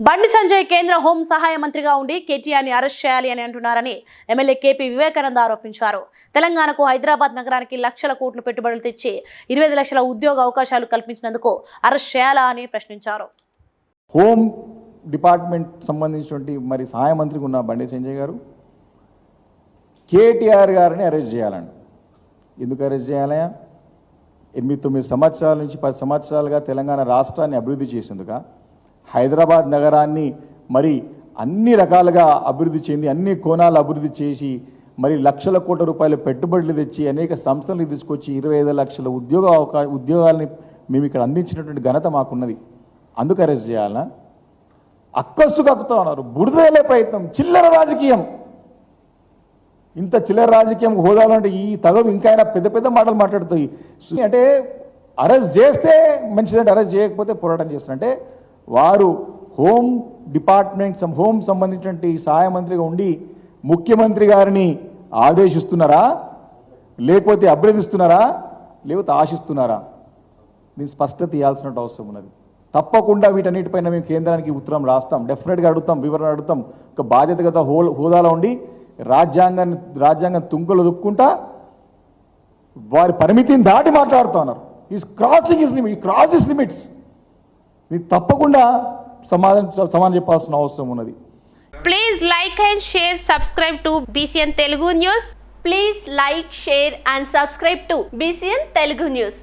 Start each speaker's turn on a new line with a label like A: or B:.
A: బండి సంజయ్ కేంద్ర హోం సహాయ మంత్రిగా ఉండి కేటీఆర్ని అరెస్ట్ చేయాలి అని అంటున్నారని ఎమ్మెల్యే కేపీ వివేకానంద ఆరోపించారు. తెలంగాణకు హైదరాబాద్ నగరానికి లక్షల కోట్లు పెట్టుబడులు తెచ్చి ఇరవై ఐదు లక్షల ఉద్యోగ అవకాశాలు కల్పించినందుకు అరెస్ట్ చేయాలా అని ప్రశ్నించారు.
B: హోమ్ డిపార్ట్మెంట్ సంబంధించినటువంటి మరి సహాయ మంత్రికి ఉన్న బండి సంజయ్ గారు కేటీఆర్ గారిని అరెస్ట్ చేయాలండి ఎందుకు అరెస్ట్ చేయాలయా ఎనిమిది తొమ్మిది సంవత్సరాల నుంచి పది సంవత్సరాలుగా తెలంగాణ రాష్ట్రాన్ని అభివృద్ధి చేసేందుక? హైదరాబాద్ నగరాన్ని మరి అన్ని రకాలుగా అభివృద్ధి చెంది అన్ని కోణాలు అభివృద్ధి చేసి మరి లక్షల కోట్ల రూపాయల పెట్టుబడులు తెచ్చి అనేక సంస్థలకు తీసుకొచ్చి ఇరవై ఐదు లక్షల ఉద్యోగ అవకా ఉద్యోగాల్ని మేము ఇక్కడ అందించినటువంటి ఘనత మాకున్నది. అందుకు అరెస్ట్ చేయాలనా? అక్కస్సు కక్కుతా ఉన్నారు. బుడిదేలే ప్రయత్నం. చిల్లర రాజకీయం. ఇంత చిల్లర రాజకీయం హోదాలంటే ఈ తగదు ఇంకా అయినా పెద్ద పెద్ద మాటలు మాట్లాడుతాయి. అంటే అరెస్ట్ చేస్తే మంచిదంటే అరెస్ట్ చేయకపోతే పోరాటం చేస్తారంటే వారు హోమ్ డిపార్ట్మెంట్ సం- హోం సంబంధించినటువంటి సహాయ మంత్రిగా ఉండి ముఖ్యమంత్రి గారిని ఆదేశిస్తున్నారా? లేకపోతే అభ్యర్థిస్తున్నారా? లేకపోతే ఆశిస్తున్నారా? దీని స్పష్టత ఇవ్వాల్సిన అవసరం ఉన్నది. తప్పకుండా వీటన్నిటిపైన మేము కేంద్రానికి ఉత్తరం రాస్తాం. డెఫినెట్గా అడుగుతాం వివరణ అడుగుతాం. ఒక బాధ్యతగత హోల్ హోదాలో ఉండి రాజ్యాంగాన్ని రాజ్యాంగం తుంకలు దుక్కుంటా వారి పరిమితిని దాటి మాట్లాడుతూ ఉన్నారు. Is crossing his limit cross his limits తప్పకుండా సమాధానం సమాధానం చెప్పాల్సిన అవసరం ఉన్నది.
C: Please like and share subscribe to BCN Telugu news
D: please like share and subscribe to BCN Telugu news